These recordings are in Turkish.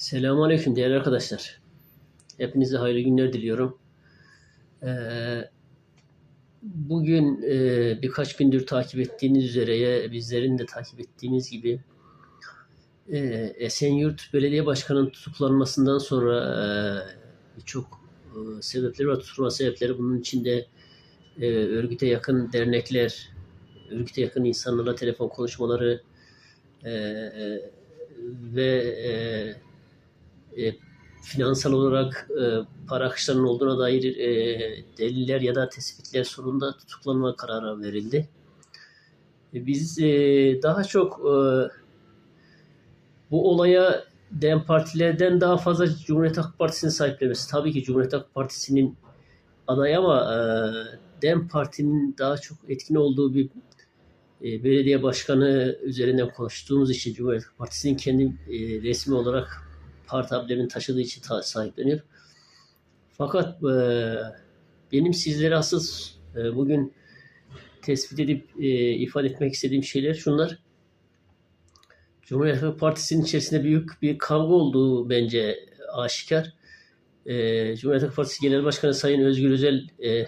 Selamünaleyküm değerli arkadaşlar. Hepinize hayırlı günler diliyorum. Ee, bugün e, birkaç gündür takip ettiğiniz üzere bizlerin de takip ettiğiniz gibi e, Esenyurt Belediye Başkanı'nın tutuklanmasından sonra e, birçok e, sebepleri var. Tutuklanma sebepleri bunun içinde e, örgüte yakın dernekler, örgüte yakın insanlarla telefon konuşmaları e, ve e, finansal olarak e, para akışlarının olduğuna dair e, deliller ya da tespitler sonunda tutuklanma kararı verildi. E, Biz e, daha çok e, bu olaya DEM partilerden daha fazla Cumhuriyet Halk Partisi'nin sahiplenmesi. Tabii ki Cumhuriyet Halk Partisi'nin adayı ama e, DEM Parti'nin daha çok etkin olduğu bir e, belediye başkanı üzerinden konuştuğumuz için Cumhuriyet Halk Partisi'nin kendi e, resmi olarak parti taşıdığı için ta- sahipleniyor. Fakat e, benim sizlere asıl e, bugün tespit edip e, ifade etmek istediğim şeyler şunlar. Cumhuriyet Halk Partisi'nin içerisinde büyük bir kavga olduğu bence aşikar. E, Cumhuriyet Partisi Genel Başkanı Sayın Özgür Özel e,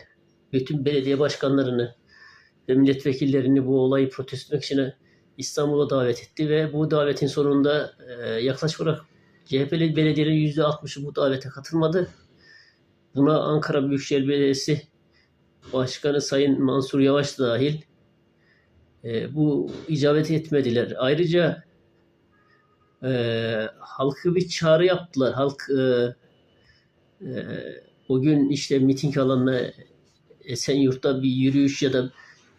bütün belediye başkanlarını ve milletvekillerini bu olayı protesto etmek için İstanbul'a davet etti ve bu davetin sonunda e, yaklaşık olarak CHP'li belediyelerin %60'ı bu davete katılmadı. Buna Ankara Büyükşehir Belediyesi Başkanı Sayın Mansur Yavaş da dahil e, bu icabet etmediler. Ayrıca e, halkı bir çağrı yaptılar. Halk e, e, o gün işte miting alanına Esenyurt'ta bir yürüyüş ya da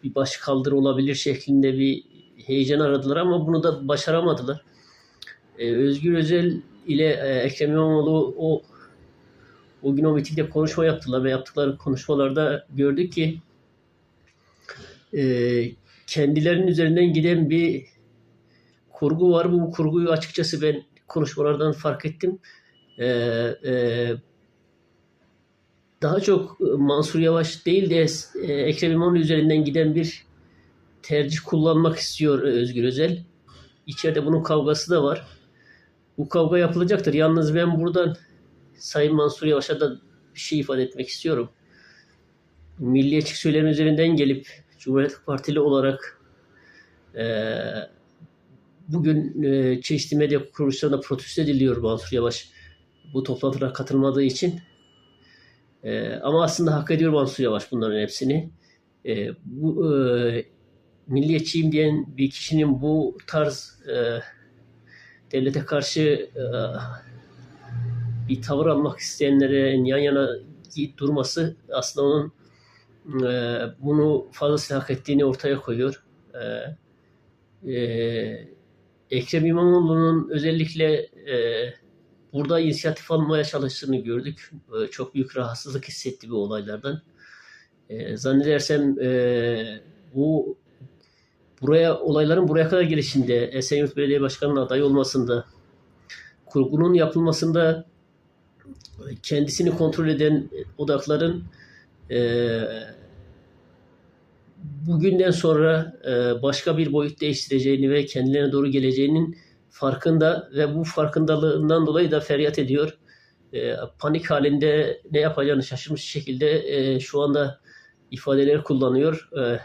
bir baş kaldırı olabilir şeklinde bir heyecan aradılar ama bunu da başaramadılar. Ee, Özgür Özel ile e, Ekrem İmamoğlu o o gün o mitingde konuşma yaptılar ve yaptıkları konuşmalarda gördük ki e, kendilerinin üzerinden giden bir kurgu var. Bu kurguyu açıkçası ben konuşmalardan fark ettim. E, e, daha çok Mansur Yavaş değil de e, Ekrem İmamoğlu üzerinden giden bir tercih kullanmak istiyor Özgür Özel. İçeride bunun kavgası da var. Bu kavga yapılacaktır. Yalnız ben buradan Sayın Mansur Yavaş'a da bir şey ifade etmek istiyorum. Milliyetçi söylem üzerinden gelip Cumhuriyet Partili olarak e, bugün e, çeşitli medya kuruluşlarında protesto ediliyor Mansur Yavaş bu toplantılara katılmadığı için. E, ama aslında hak ediyor Mansur Yavaş bunların hepsini. E, bu e, milliyetçiyim diyen bir kişinin bu tarz e, devlete karşı e, bir tavır almak isteyenlere yan yana durması aslında onun e, bunu fazlasıyla hak ettiğini ortaya koyuyor. E, Ekrem İmamoğlu'nun özellikle burada inisiyatif almaya çalıştığını gördük. Çok büyük rahatsızlık hissetti bu olaylardan. Zannedersem bu buraya olayların buraya kadar gelişinde Esenyurt Belediye Başkanı'nın aday olmasında kurgunun yapılmasında kendisini kontrol eden odakların e, bugünden sonra e, başka bir boyut değiştireceğini ve kendilerine doğru geleceğinin farkında ve bu farkındalığından dolayı da feryat ediyor. E, panik halinde ne yapacağını şaşırmış şekilde e, şu anda ifadeler kullanıyor. E,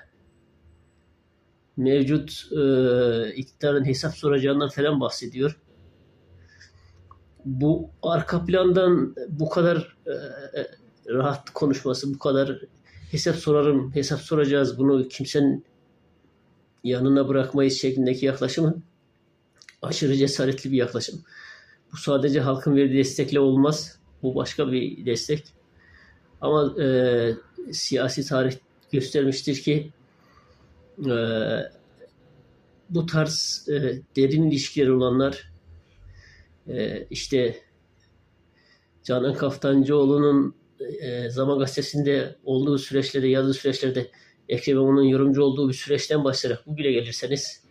mevcut e, iktidarın hesap soracağından falan bahsediyor. Bu arka plandan bu kadar e, e, rahat konuşması, bu kadar hesap sorarım, hesap soracağız, bunu kimsenin yanına bırakmayız şeklindeki yaklaşımı aşırı cesaretli bir yaklaşım. Bu sadece halkın verdiği destekle olmaz. Bu başka bir destek. Ama e, siyasi tarih göstermiştir ki e, bu tarz e, derin ilişkileri olanlar e, işte Canan Kaftancıoğlu'nun e, Zaman Gazetesi'nde olduğu süreçlerde, yazdığı süreçlerde Ekrem İmamoğlu'nun yorumcu olduğu bir süreçten başlayarak bugüne gelirseniz